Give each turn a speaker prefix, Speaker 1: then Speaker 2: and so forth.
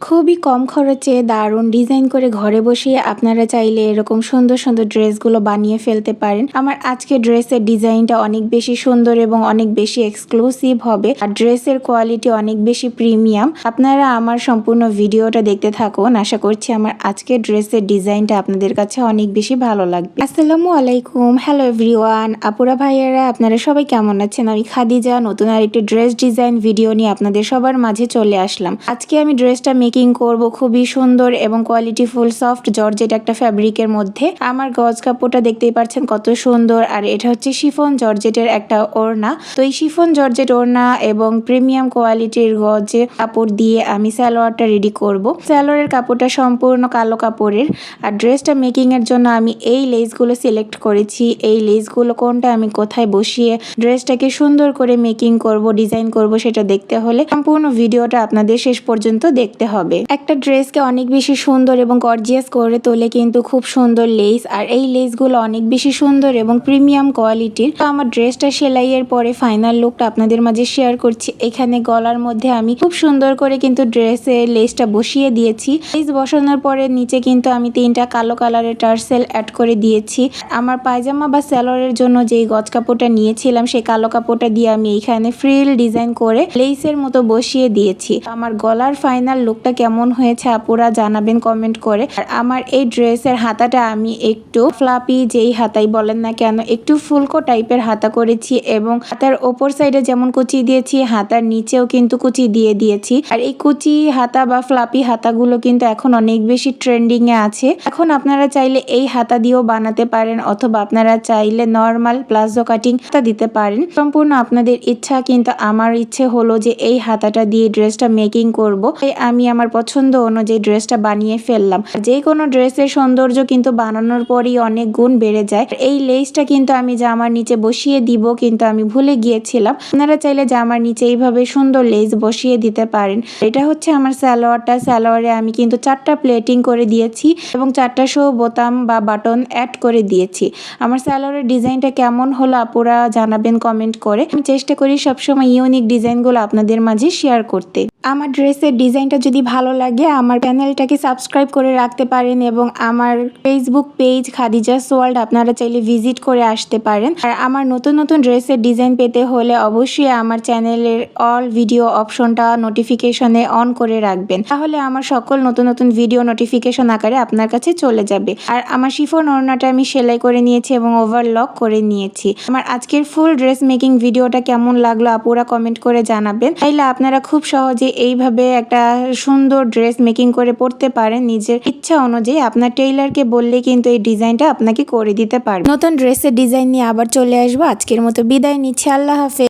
Speaker 1: খুবই কম খরচে দারুণ ডিজাইন করে ঘরে বসিয়ে আপনারা চাইলে এরকম সুন্দর সুন্দর ড্রেসগুলো বানিয়ে ফেলতে পারেন। আমার আজকে ড্রেসের ডিজাইনটা অনেক বেশি সুন্দর এবং অনেক বেশি এক্সক্লুসিভ হবে আর ড্রেসের কোয়ালিটি অনেক বেশি প্রিমিয়াম আপনারা আমার সম্পূর্ণ ভিডিওটা দেখতে থাকুন। আশা করছি আমার আজকে ড্রেসের ডিজাইনটা আপনাদের কাছে অনেক বেশি ভালো লাগবে। আসসালামু আলাইকুম। হ্যালো এভরিওয়ান আপুরা ভাইয়ারা, আপনারা সবাই কেমন আছেন? আমি খাদিজা, নতুন আরেকটি ড্রেস ডিজাইন ভিডিও নিয়ে আপনাদের সবার মাঝে চলে আসলাম। আজকে আমি ড্রেসটা মেকিং করব, খুবই সুন্দর এবং কোয়ালিটি ফুল সফট জর্জেট একটা ফ্যাব্রিকের মধ্যে। আমার গজ কাপড়টা দেখতেই পাচ্ছেন কত সুন্দর। আর এটা হচ্ছে শিফন জর্জেটের একটা ওড়না। তো এই শিফন জর্জেট ওড়না এবং প্রিমিয়াম কোয়ালিটির গজে কাপড় দিয়ে আমি সালোয়ারটা রেডি করব। সালোয়ারের কাপড়টা সম্পূর্ণ কালো কাপড়ের। আর ড্রেসটা মেকিং এর জন্য আমি এই লেসগুলো সিলেক্ট করেছি। এই লেসগুলো কোনটা, আমি কোথায় বসিয়ে ড্রেসটাকে সুন্দর করে মেকিং করব ডিজাইন করব সেটা দেখতে হলে সম্পূর্ণ ভিডিওটা আপনাদের শেষ পর্যন্ত দেখতে হবে। একটা ড্রেসকে অনেক বেশি সুন্দর এবং গর্জিয়াস করে তোলে কিন্তু খুব সুন্দর লেস আর এই লেসগুলো অনেক বেশি সুন্দর এবং প্রিমিয়াম কোয়ালিটির তো আমার ড্রেসটা সেলাইয়ের পরে ফাইনাল লুকটা আপনাদের মাঝে শেয়ার করছি। এখানে গলার মধ্যে আমি খুব সুন্দর করে কিন্তু ড্রেসের লেসটা বসিয়ে দিয়েছি। লেস বসানোর পরে নিচে কিন্তু আমি তিনটা কালো কালারের টার্সেল অ্যাড করে দিয়েছি। আমার পায়জামা বা স্যালোয়ারের জন্য যেই গজ কাপড়টা নিয়েছিলাম, সেই কালো কাপড়টা দিয়ে আমি এইখানে ফ্রিল ডিজাইন করে লেসের মতো বসিয়ে দিয়েছি। আমার গলার ফাইনাল লুকটা কেমন হয়েছে আপুরা জানাবেন কমেন্ট করে। আর আমার এই ড্রেসের হাতাটা আমি একটু ফ্লাপি যেই হাতাই বলেন না কেন, একটু ফুলকো টাইপের হাতা করেছি এবং হাতার ওপর সাইডে যেমন কুচি দিয়েছি, হাতার নিচেও কিন্তু কুচি দিয়ে দিয়েছি। আর এই কুচি হাতা বা ফ্লাপি হাতাগুলো কিন্তু এখন অনেক বেশি ট্রেন্ডিং এ আছে। এখন আপনারা চাইলে এই হাতা দিয়েও বানাতে পারেন অথবা আপনারা চাইলে নর্মাল প্লাজো কাটিং হাতা দিতে পারেন। সম্পূর্ণ আপনাদের ইচ্ছা কিন্তু আমার ইচ্ছে হলো যে এই হাতাটা দিয়ে ড্রেসটা মেকিং করব। আমি আমার পছন্দ অনুযায়ী ড্রেসটা বানিয়ে ফেললাম। যে কোনো ড্রেসের সৌন্দর্য কিন্তু বানানোর পরই অনেক গুণ বেড়ে যায়। এই লেসটা কিন্তু আমি জামার নিচে বসিয়ে দিব কিন্তু আমি ভুলে গিয়েছিলাম। আপনারা চাইলে জামার নিচে এইভাবে সুন্দর লেস বসিয়ে দিতে পারেন। এটা হচ্ছে আমার সালোয়ারটা। সালোয়ারে আমি কিন্তু চারটা প্লেটিং করে দিয়েছি এবং চারটা শো বোতাম বা বাটন অ্যাড করে দিয়েছি। আমার সালোয়ারের ডিজাইনটা কেমন হলো আপুরা জানাবেন কমেন্ট করে। আমি চেষ্টা করি সবসময় ইউনিক ডিজাইনগুলো আপনাদের মাঝে শেয়ার করতে। আমার ড্রেসের ডিজাইনটা যদি ভালো লাগে, আমার চ্যানেলটাকে সাবস্ক্রাইব করে রাখতে পারেন এবং আমার ফেসবুক পেজ খাদিজাস ওয়ার্ল্ড আপনারা চাইলে ভিজিট করে আসতে পারেন। আর আমার নতুন নতুন ড্রেসের ডিজাইন পেতে হলে অবশ্যই আমার চ্যানেলের অল ভিডিও অপশনটা নোটিফিকেশনে অন করে রাখবেন। তাহলে আমার সকল নতুন নতুন ভিডিও নোটিফিকেশন আকারে আপনার কাছে চলে যাবে। আর আমার শিফন ওড়নাটা আমি সেলাই করে নিয়েছি এবং ওভারলক করে নিয়েছি। আমার আজকের ফুল ড্রেস মেকিং ভিডিওটা কেমন লাগল, আপুরা কমেন্ট করে জানাবেন। তাইলে আপনারা খুব সহজে এইভাবে একটা সুন্দর ড্রেস মেকিং করে পড়তে পারেন। নিজের ইচ্ছা অনুযায়ী আপনার টেইলারকে বললে কিন্তু এই ডিজাইনটা আপনাকে করে দিতে পারবে। নতুন ড্রেসের ডিজাইন নিয়ে আবার চলে আসব। আজকের মতো বিদায় নিচ্ছি। আল্লাহ হাফেজ।